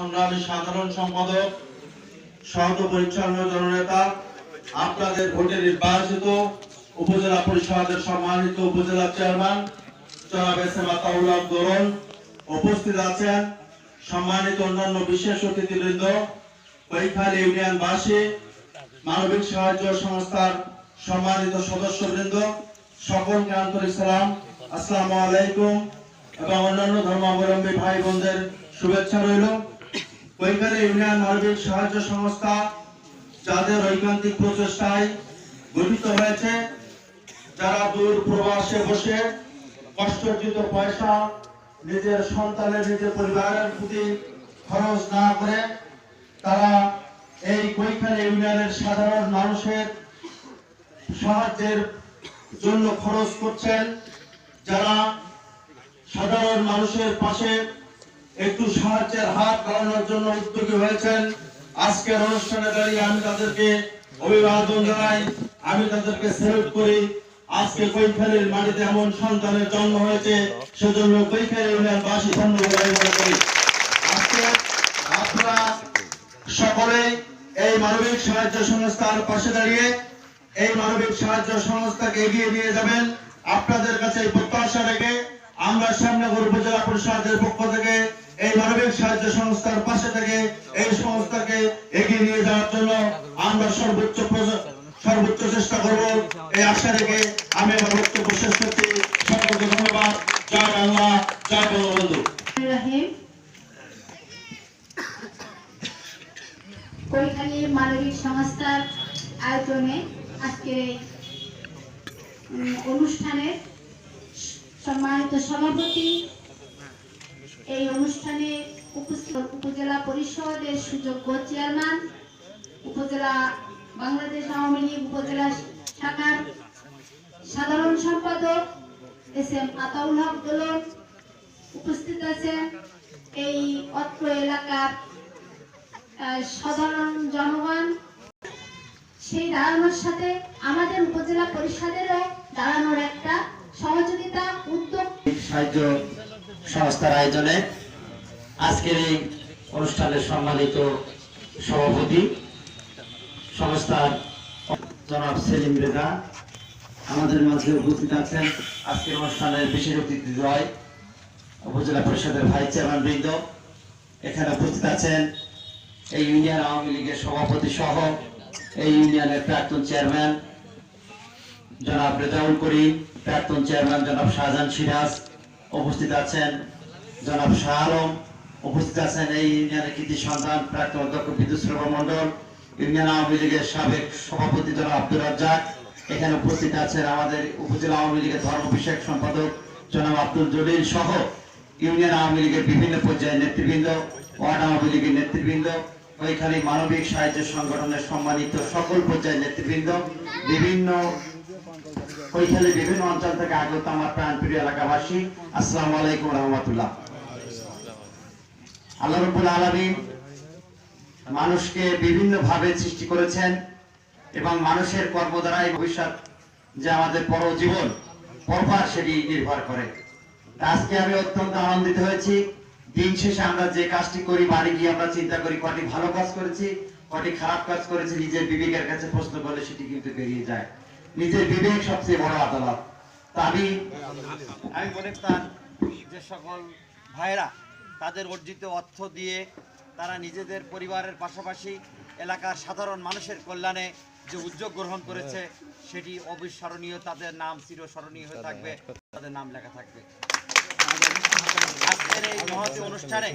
সংগ্রামী সাধারণ সম্পাদক সহত পরিচ্ছন্ন জননেতা, আপনাদের ভোটে নির্বাচিত উপজেলা পরিষদের সম্মানিত উপজেলা চেয়ারম্যান, জনাব এস এম আতাউল্লাহ উপস্থিত আছেন। সম্মানিত অন্যান্য বিশেষ অতিথিবৃন্দ কৈখালী ইউনিয়নবাসী, মানবিক সাহায্য সংস্থার সম্মানিত সদস্যবৃন্দ, সকলকে আন্তরিক সালাম, আসসালামু আলাইকুম, এবং অন্যান্য ধর্মাবলম্বী ভাই বোনদের শুভেচ্ছা রইল। কৈখালী ইউনিয়ন মানবিক সাহায্য সংস্থা যাদের ঐকান্তিক প্রচেষ্টায় গঠিত হয়েছে, যারা দূর প্রবাসে বসে কষ্টার্জিত পয়সা নিজের সন্তানের, নিজের পরিবারের প্রতি খরচ না করে তারা এই কৈখালী ইউনিয়নের সাধারণ মানুষের সাহায্যের জন্য খরচ করছেন, যারা সাধারণ মানুষের পাশে একটু সাহায্যের হাত বাড়ানোর জন্য উদ্যোগী হয়েছেন। আজকের অনুষ্ঠানে দাঁড়িয়ে আমি তাদেরকে অভিবাদন জানাই। আমি তাদেরকে স্যালুট করি। আজকে কৈখালীর মাটিতে এমন সন্তানের জন্ম হয়েছে, সেজন্য ধন্যবাদ করি। আজকে আপনারা সকলে এই মানবিক সাহায্য সংস্থার পাশে দাঁড়িয়ে এই মানবিক সাহায্য সংস্থাকে এগিয়ে নিয়ে যাবেন। আপনাদের কাছে প্রত্যাশা রেখে আমরা সামনে উপজেলা পরিষদের পক্ষ থেকে এই মানবিক সাহায্য সংস্থার পাশে থেকে এই সংস্থাকে এগিয়ে নিয়ে যাওয়ার জন্য আমরা সর্বোচ্চ সর্বোচ্চ চেষ্টা করব। এই আশা রেখে আমি আমার বক্তব্য শেষ করছি। সকলকে ধন্যবাদ। জয় বাংলা, জয় বঙ্গবন্ধু। কৈখালী মানবিক সংস্থার আয়োজনে আজকের এই অনুষ্ঠানের সম্মানিত সভাপতি এই অনুষ্ঠানে উপজেলা পরিষদের সুযোগ্য চেয়ারম্যান, উপজেলা বাংলাদেশ আওয়ামী লীগ উপজেলা শাখার সাধারণ সম্পাদক এস এম আতাউল হক দোলন উপস্থিত আছেন এই অত্র এলাকার সাধারণ জনগণ, সেই দাঁড়ানোর সাথে আমাদের উপজেলা পরিষদেরও দাঁড়ানোর একটা সহযোগিতা, উদ্যোগ। সাহায্য সংস্থার আয়োজনে আজকের এই অনুষ্ঠানের সম্মানিত সভাপতি সংস্থার জনাব সেলিম রেজা আমাদের মাঝে উপস্থিত আছেন। আজকের অনুষ্ঠানের বিশেষ অতিথি রয় উপজেলা পরিষদের ভাইস চেয়ারম্যান বৃন্দ। এখানে উপস্থিত আছেন এই ইউনিয়ন আওয়ামী লীগের সভাপতি সহ এই ইউনিয়নের প্রাক্তন চেয়ারম্যান জনাব রেজাউল করিম, প্রাক্তন চেয়ারম্যান জনাব শাহজাহান সিরাজ উপস্থিত আছেন জনাব শাহ আলম, উপস্থিত আছেন এই ইউনিয়নের কৃতি সন্তান প্রাক্তন অধ্যক্ষ বিদ্যুৎ মন্ডল ইউনিয়ন আওয়ামী লীগের সাবেক সভাপতি জনাব আব্দুল রাজ্জাক, এখানে উপস্থিত আছেন আমাদের উপজেলা আওয়ামী লীগের ধর্ম বিষয়ক সম্পাদক জনাব আব্দুল জলিল সহ ইউনিয়ন আওয়ামী লীগের বিভিন্ন পর্যায়ের নেতৃবৃন্দ, ওয়ার্ড আওয়ামী লীগের নেতৃবৃন্দ ওইখানে মানবিক সাহায্য সংগঠনের সম্মানিত সকল পর্যায়ের নেতৃবৃন্দ, বিভিন্ন ওইখানে বিভিন্ন অঞ্চল থেকে আগত আমার প্রাণ প্রিয় এলাকাবাসী, আসসালামু আলাইকুম রহমতুল্লাহ। আল্লাহ রব্বুল আলমিন মানুষকে সৃষ্টি করেছেন এবং মানুষের কর্ম দ্বারাই ভবিষ্যৎ যে আমাদের পর জীবন পরপার সেটি নির্ভর করে। আজকে আমি অত্যন্ত আনন্দিত হয়েছি। দিন শেষে আমরা যে কাজটি করি, বাড়ি গিয়ে আমরা চিন্তা করি, কটি ভালো কাজ করেছি, কটি খারাপ কাজ করেছি, নিজের বিবেকের কাছে প্রশ্ন করলে সেটি কিন্তু বেরিয়ে যায়। নিজের বিবেক সবচেয়ে বড় আদালত। তা আমি মনে তার যে সকল ভাইরা তাদের অর্জিত অর্থ দিয়ে তারা নিজেদের পরিবারের পাশাপাশি এলাকার সাধারণ মানুষের কল্যাণে যে উদ্যোগ গ্রহণ করেছে, সেটি অবিস্মরণীয়। তাদের নাম চিরস্মরণীয় হয়ে থাকবে, তাদের নাম লেখা থাকবে। আজকের এই মহৎ অনুষ্ঠানে